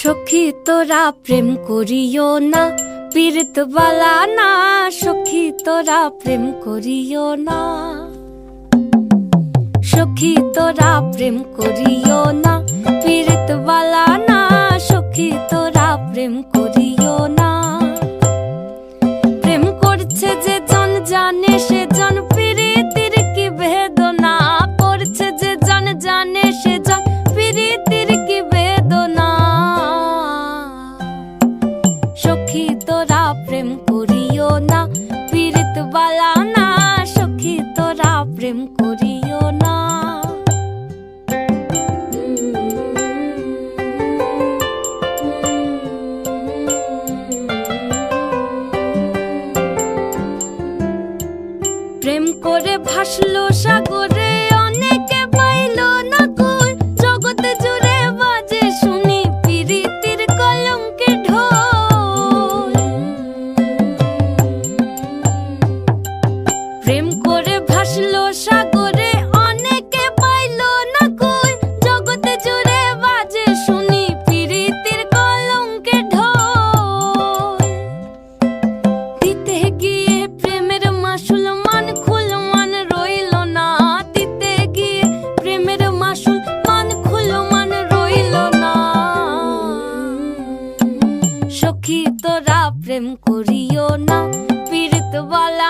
সখী তোরা প্রেম করিও না পীড়িত বালা না। সখী তোরা প্রেম করিও না। সখী তোরা প্রেম করিও না পীড়িত বালা না। সখী তোরা প্রেম করিও না। প্রেম করছে যে জন জানে, সে জন প্রীতির কি বেদনা? করছে যে জন জানে, সে জন প্রীতির কি বেদনা? সখী তোরা প্রেম করিও না পীড়িত বালা না। সখী তোরা প্রেম করিও করে ভাসলো সাগরে, অনেকে পাইল না কই জগতে জুড়ে বাজে শুনি পিরিতির কলঙ্কে ঢোল। প্রেম করে ভাসলো সাগরে সখী তোরা প্রেম করিও না পীড়িত বালা